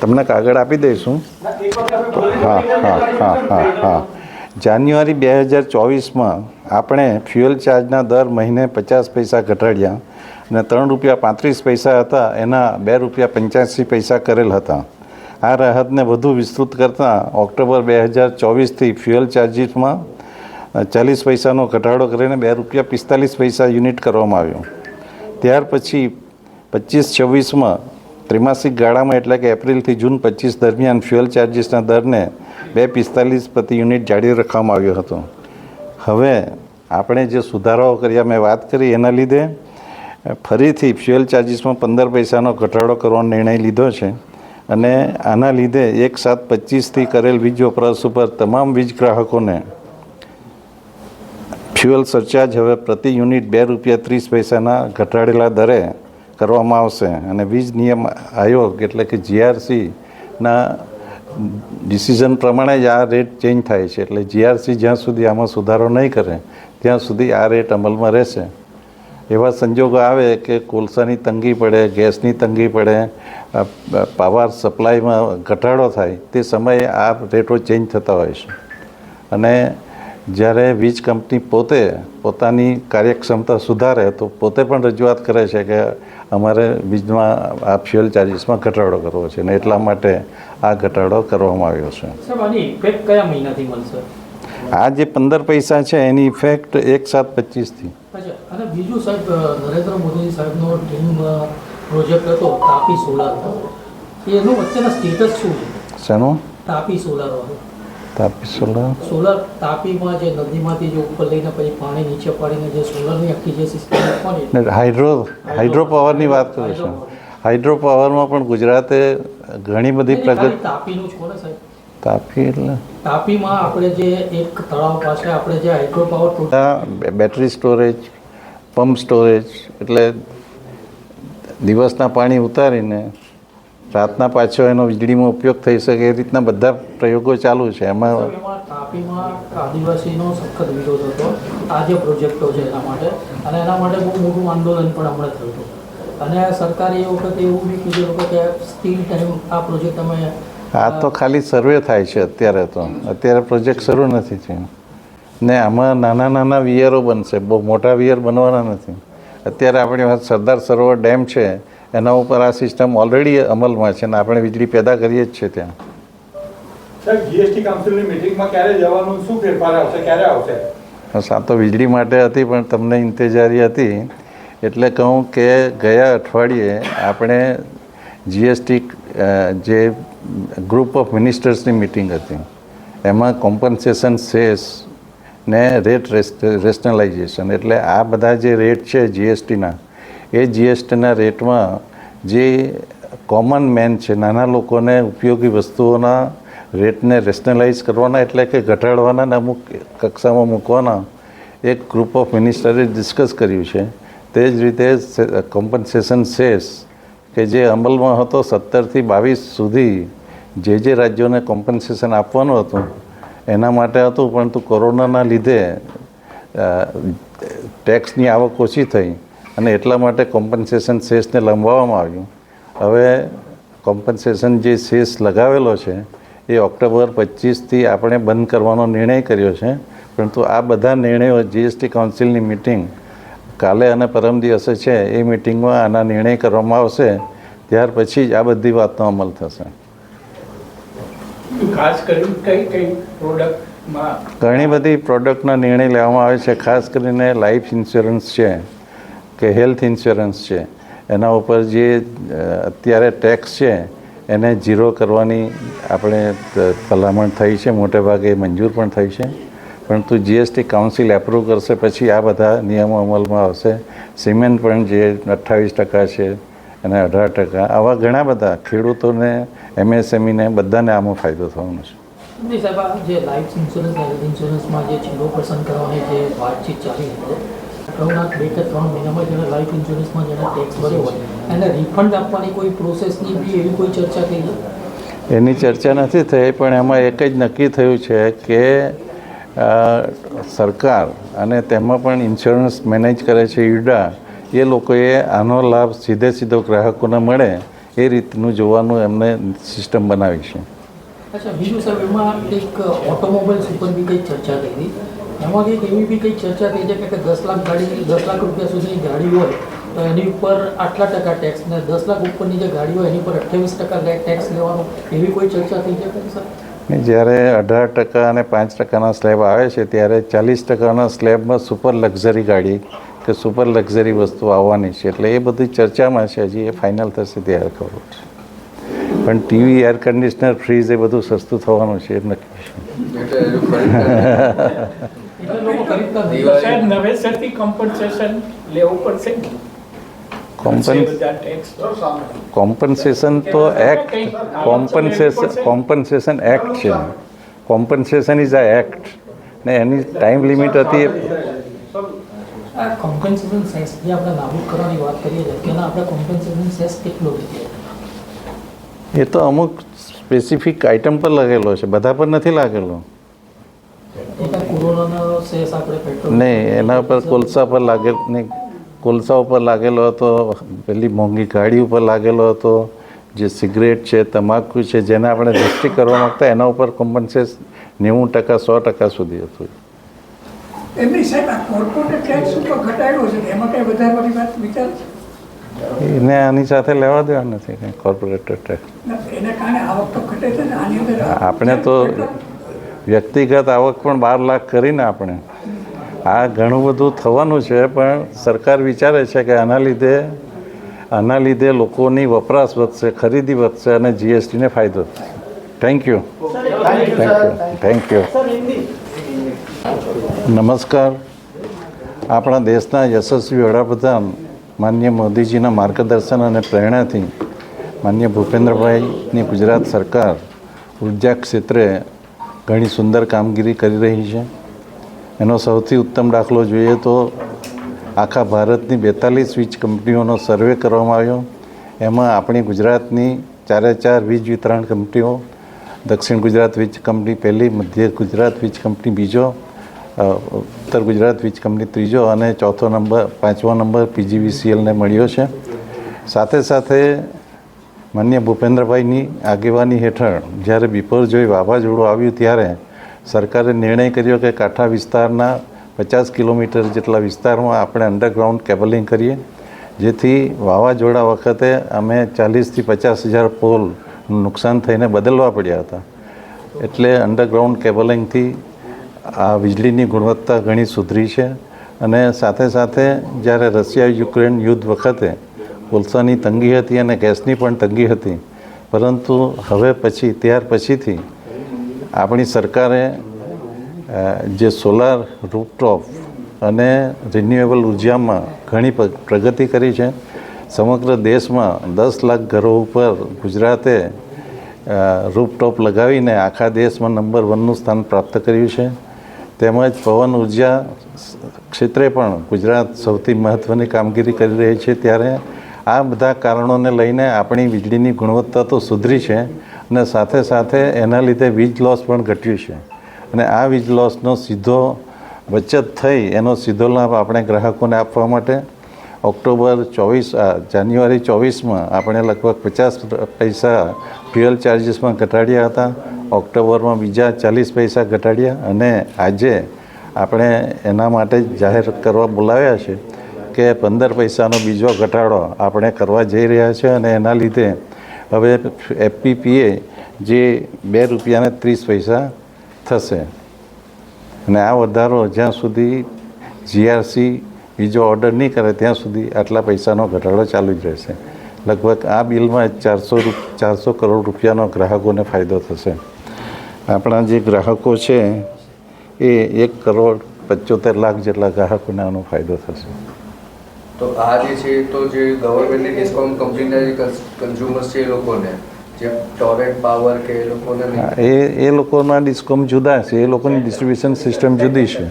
તમને કાગળ આપી દઈશું. હા હા હા હા હા. જાન્યુઆરી બે હજાર ચોવીસમાં આપણે ફ્યુઅલ ચાર્જના દર મહિને પચાસ પૈસા ઘટાડ્યા અને ત્રણ રૂપિયા પાંત્રીસ પૈસા હતા, એના બે રૂપિયા પંચ્યાસી પૈસા કરેલ હતા. આ રાહતને વધુ વિસ્તૃત કરતાં ઓક્ટોબર બે હજાર ચોવીસથી ફ્યુઅલ ચાર્જીસમાં ચાલીસ પૈસાનો ઘટાડો કરીને બે રૂપિયા પિસ્તાલીસ પૈસા યુનિટ કરવામાં આવ્યો. ત્યાર પછી પચીસ છવ્વીસમાં ત્રિમાસિક ગાળામાં એટલે કે એપ્રિલથી જૂન પચીસ દરમિયાન ફ્યુઅલ ચાર્જિસના દરને બે પિસ્તાલીસ પ્રતિ યુનિટ જાળવી રાખવામાં આવ્યો હતો. હવે આપણે જે સુધારાઓ કર્યા, મેં વાત કરી એના લીધે ફરીથી ફ્યુઅલ ચાર્જિસમાં પંદર પૈસાનો ઘટાડો કરવાનો નિર્ણય લીધો છે અને આના લીધે એક સાત પચીસથી કરેલ વીજ વપરાશ ઉપર તમામ વીજ ગ્રાહકોને ફ્યુઅલ સરચાર્જ હવે પ્રતિ યુનિટ બે રૂપિયા ત્રીસ પૈસાના ઘટાડેલા દરે કરવામાં આવશે. અને વીજ નિયમ આયોગ એટલે કે જીઆરસીના ડિસિઝન પ્રમાણે જ આ રેટ ચેન્જ થાય છે. એટલે જીઆરસી જ્યાં સુધી આમાં સુધારો નહીં કરે, ત્યાં સુધી આ રેટ અમલમાં રહેશે. એવા સંજોગો આવે કે કોલસાની તંગી પડે, ગેસની તંગી પડે પાવર સપ્લાયમાં ઘટાડો થાય, તે સમયે આ રેટો ચેન્જ થતા હોય છે. અને જ્યારે વીજ કંપની પોતે પોતાની કાર્યક્ષમતા સુધારે, તો પોતે પણ રજૂઆત કરે છે કે અમારે વીજમાં આ ફ્યુઅલ ચાર્જીસમાં ઘટાડો કરવો છે અને એટલા માટે આ ઘટાડો કરવામાં આવ્યો છે. કયા મહિનાથી મળશે? આ જે પંદર પૈસા છે એની ઇફેક્ટ એક સાત પચીસથી. અને બીજું સાહેબ નરેન્દ્ર મોદી સાહેબનો ડ્રીમ પ્રોજેક્ટ હતો તાપી સોલાર એનું વચ્ચેના સ્ટેટસ શું છે? શેનો? તાપી સોલાર વાળું. તાપી સોલર. સોલર તાપીમાં જે નદીમાંથી જે ઉપર લઈને પછી પાણી નીચે પાડીને જે સોલરની આખી જે સિસ્ટમ હાઇડ્રો હાઇડ્રો પાવરની વાત કરું છું. હાઇડ્રો પાવરમાં પણ ગુજરાતે ઘણી બધી પ્રગતિ તાપીનું જ ને સાહેબ? તાપી એટલે તાપીમાં આપણે જે એક તળાવ પાસે આપણે જે hydro power battery storage pump storage એટલે દિવસના પાણી ઉતારીને રાતના પાછો એનો વીજળીમાં ઉપયોગ થઈ શકે એ રીતના બધા પ્રયોગો ચાલુ છે. એમાં તાપીમાં આદિવાસીનો સખત વિરોધ હતો. આ જે પ્રોજેક્ટો છે એના માટે. અને એના માટે બહુ મોટું આંદોલન પણ હમણાં થયું હતું. અને સરકારે એ વખતે એવું બી કીધું હતું કે સ્ટીલ ટાઈમ આ પ્રોજેક્ટ અમે આ તો ખાલી સર્વે થાય છે અત્યારે તો. અત્યારે પ્રોજેક્ટ શરૂ નથી થયો. ને આમાં નાના નાના વિયરો બનશે. બહુ મોટા વિયર બનવાના નથી. અત્યારે આપણી પાસે સરદાર સરોવર ડેમ છે. એના ઉપર આ સિસ્ટમ ઓલરેડી અમલમાં છે અને આપણે વીજળી પેદા કરીએ જ છે ત્યાં. જીએસટી કાઉન્સિલની મિટિંગમાં ક્યારે જવાનું શું ફેરફાર આવશે ક્યારે આવશે? આ તો વીજળી માટે હતી પણ તમને ઇંતજારી હતી. એટલે કહું કે ગયા અઠવાડિયે આપણે જીએસટી જે ગ્રુપ ઓફ મિનિસ્ટર્સની મિટિંગ હતી એમાં કોમ્પન્સેશન સેસ ને રેટ રેશનલાઇઝેશન એટલે આ બધા જે રેટ છે જીએસટીના એ જીએસટીના રેટમાં જે કોમન મેન છે, નાના લોકોને ઉપયોગી વસ્તુઓના રેટને રેશનલાઇઝ કરવાના એટલે કે ઘટાડવાના ને અમુક કક્ષામાં મૂકવાના, એક ગ્રુપ ઓફ મિનિસ્ટરે ડિસ્કસ કર્યું છે. તે જ રીતે કોમ્પન્સેશન સેસ કે જે અમલમાં હતો સત્તરથી બાવીસ સુધી જે જે રાજ્યોને કોમ્પન્સેશન આપવાનું હતું, એના માટે હતું, પરંતુ કોરોનાના લીધે ટેક્સની આવક ઓછી થઈ. અને એટલા માટે કોમ્પન્સેશન સેસને લંબાવવામાં આવ્યું. હવે કોમ્પન્સેશન જે સેસ લગાવેલો છે એ ઓક્ટોબર પચીસથી આપણે બંધ કરવાનો નિર્ણય કર્યો છે. પરંતુ આ બધા નિર્ણયો જીએસટી કાઉન્સિલની મિટિંગ કાલે અને પરમ દિવસે છે એ મિટિંગમાં આના નિર્ણય કરવામાં આવશે. ત્યાર પછી જ આ બધી વાતનો અમલ થશે. ખાસ કરીને કઈ કઈ પ્રોડક્ટમાં ઘણી બધી પ્રોડક્ટના નિર્ણય લેવામાં આવે છે. ખાસ કરીને લાઈફ ઇન્સ્યોરન્સ છે. કે હેલ્થ ઇન્સ્યોરન્સ છે, એના ઉપર જે અત્યારે ટેક્સ છે, એને ઝીરો કરવાની આપણે ભલામણ થઈ છે, મોટે ભાગે મંજૂર પણ થઈ છે. પરંતુ જીએસટી કાઉન્સિલ એપ્રૂવ કરશે પછી આ બધા નિયમો અમલમાં આવશે. સિમેન્ટ પણ જે અઠ્ઠાવીસ ટકા છે, અને અઢાર ટકા, આવા ઘણા બધા ખેડૂતોને એમએસએમઈને બધાને આમાં ફાયદો થવાનો છે. જે લાઈફ ઇન્સ્યોરન્સ ઇન્સ્યોરન્સમાં જે છેલ્લો પસંદ કરવાની જે વાતચીત ચાલી હતી અગાઉના બે કે ત્રણ મહિનામાં જેને લાઈફ ઇન્સ્યોરન્સમાં જેને ટેક્સ ભર્યો હોય. એને રિફંડ આપવાની કોઈ પ્રોસેસની બી એવી કોઈ ચર્ચા થઈ છે? એની ચર્ચા નથી થઈ પણ એમાં એક જ નક્કી થયું છે કે સરકાર અને તેમાં પણ ઇન્સ્યોરન્સ મેનેજ કરે છે યુડા એ લોકોએ આનો લાભ સીધે સીધો ગ્રાહકોને મળે એ રીતનું જોવાનું એમને સિસ્ટમ બનાવી છે. અચ્છા બીજું સાહેબ એમાં એક ઓટોમોબાઈલ્સ ઉપર બી કંઈક ચર્ચા થઈ હતી. એમાં કંઈક એવી બી કંઈક ચર્ચા થઈ છે કે દસ લાખ ગાડી, દસ લાખ રૂપિયા સુધીની ગાડી હોય, તો એની ઉપર આટલા ટકા ટેક્સ ને દસ લાખ ઉપરની જે ગાડી હોય, એની પર અઠ્યાવીસ ટકા ટેક્સ લેવાનો, એવી કોઈ ચર્ચા થઈ છે કે સર? જ્યારે અઢાર ટકા અને પાંચ ટકાના સ્લેબ આવે છે, ત્યારે ચાલીસ ટકાના સ્લેબમાં સુપર લક્ઝરી ગાડી કે સુપર લક્ઝરી વસ્તુ આવવાની છે. એટલે એ બધી ચર્ચામાં છે હજી, એ ફાઇનલ થશે ત્યારે ખબર છે પણ ટીવી એર કન્ડિશનર ફ્રીજ એ બધું સસ્તું થવાનું છે એમ નક્કી કોમ્પન્સેશન લેવું પડશે? કોમ્પન્સેશન તો એક્ટ કોમ્પન્સેશન કોમ્પન્સેશન એક્ટ છે. કોમ્પન્સેશન ઇઝ અ એક્ટ ને એની ટાઈમ લિમિટ હતી કોમ્પન્સેશન સેસ જે આપણે નાબૂદ કરવાની વાત કરીએ છીએ તેના આપણે કોમ્પન્સેશન સેસ કેટલો લીધો એ તો અમુક સ્પેસિફિક આઇટમ પર લાગેલો છે બધા પર નથી લાગેલો. નહીં એના પર કોલસા પર લાગે નહીં કોલસા ઉપર લાગેલો હતો પેલી મોંઘી ગાડી ઉપર લાગેલો હતો જે સિગરેટ છે તમાકુ છે જેને આપણે દ્રષ્ટિ કરવા માગતા એના ઉપર કોમ્પન્સેસ નેવું ટકા સો ટકા સુધી હતું. એમની સાહેબ આ કોર્પોરેટ ટેક્સ ઉપર ઘટાડ્યો છે એમાં કઈ વધારવાની વાત વિચાર છે? એને આની સાથે લેવા દેવા નથી કંઈ કોર્પોરેટર ટેક્સ આપણે તો વ્યક્તિગત આવક પણ બાર લાખ કરીને આપણે. આ ઘણું બધું થવાનું છે પણ સરકાર વિચારે છે કે આના લીધે આના લીધે લોકોની વપરાશ વધશે ખરીદી વધશે અને જીએસટીને ફાયદો થશે. Thank you thank you thank you નમસ્કાર. આપણા દેશના યશસ્વી વડાપ્રધાન માન્ય મોદીજીના માર્ગદર્શન અને પ્રેરણાથી માન્ય ભૂપેન્દ્રભાઈની ગુજરાત સરકાર ઊર્જા ક્ષેત્રે ઘણી સુંદર કામગીરી કરી રહી છે. એનો સૌથી ઉત્તમ દાખલો જોઈએ તો આખા ભારતની બેતાલીસ વીજ કંપનીઓનો સર્વે કરવામાં આવ્યો. એમાં આપણી ગુજરાતની ચારે ચાર વીજ વિતરણ કંપનીઓ, દક્ષિણ ગુજરાત વીજ કંપની પહેલી, મધ્ય ગુજરાત વીજ કંપની બીજો ઉત્તર ગુજરાત વીજ કંપની ત્રીજો અને ચોથો નંબર, પાંચમો નંબર પીજીવીસીએલને મળ્યો છે. સાથે સાથે માન્ય ભૂપેન્દ્રભાઈની આગેવાની હેઠળ જ્યારે બિપરજોય વાવાઝોડું આવ્યું ત્યારે સરકારે નિર્ણય કર્યો કે કાંઠા વિસ્તારના પચાસ કિલોમીટર જેટલા વિસ્તારમાં આપણે અંડરગ્રાઉન્ડ કેબલિંગ કરીએ, જેથી વાવાઝોડા વખતે અમે ચાલીસથી પચાસ હજાર પોલ નુકસાન થઈને બદલવા પડ્યા હતા. એટલે અંડરગ્રાઉન્ડ કેબલિંગથી આ વીજળીની ગુણવત્તા ઘણી સુધરી છે અને સાથે સાથે જ્યારે રશિયા યુક્રેન યુદ્ધ વખતે કોલસાની તંગી હતી અને ગેસની પણ તંગી હતી, પરંતુ હવે પછી, ત્યાર પછીથી આપણી સરકારે જે સોલાર રૂપટોપ અને રિન્યુએબલ ઉર્જામાં ઘણી પ્રગતિ કરી છે. સમગ્ર દેશમાં દસ લાખ ઘરો ઉપર ગુજરાતે રૂપટોપ લગાવીને આખા દેશમાં નંબર વનનું સ્થાન પ્રાપ્ત કર્યું છે. તેમજ પવન, ઊર્જા ક્ષેત્રે પણ ગુજરાત સૌથી મહત્ત્વની કામગીરી કરી રહી છે. ત્યારે આ બધા કારણોને લઈને આપણી વીજળીની ગુણવત્તા તો સુધરી છે અને સાથે સાથે એના લીધે વીજ લોસ પણ ઘટ્યું છે. અને આ વીજ લોસનો સીધો બચત થઈ એનો સીધો લાભ આપણે ગ્રાહકોને આપવા માટે ઓક્ટોબર ચોવીસ જાન્યુઆરી ચોવીસમાં આપણે લગભગ પચાસ પૈસા ફ્યુઅલ ચાર્જીસમાં ઘટાડ્યા હતા. ઓક્ટોબરમાં બીજા ચાલીસ પૈસા ઘટાડ્યા અને આજે આપણે એના માટે જાહેર કરવા બોલાવ્યા છે કે પંદર પૈસાનો બીજો ઘટાડો આપણે કરવા જઈ રહ્યા છે અને એના લીધે હવે એફપીપીએ જે બે રૂપિયાને ત્રીસ પૈસા થશે. અને આ વધારો જ્યાં સુધી જીઆરસી બીજો ઓર્ડર નહીં કરે ત્યાં સુધી આટલા પૈસાનો ઘટાડો ચાલુ જ રહેશે. લગભગ આ બિલમાં ચારસો ચારસો કરોડ રૂપિયાનો ગ્રાહકોને ફાયદો થશે. આપણા જે ગ્રાહકો છે એ એક કરોડ પચોતેર લાખ જેટલા ગ્રાહકોને આનો ફાયદો થશે. તો આ જે છે તો જે ગવર્મેન્ટની ડિસ્કાઉન્ટ કંપનીના જે કન્ઝ્યુમર્સ છે એ લોકોને જે ટોરેન્ટ પાવર કે એ લોકોને એ એ લોકોના ડિસ્કોમ જુદા છે એ લોકોની ડિસ્ટ્રીબ્યુશન સિસ્ટમ જુદી છે.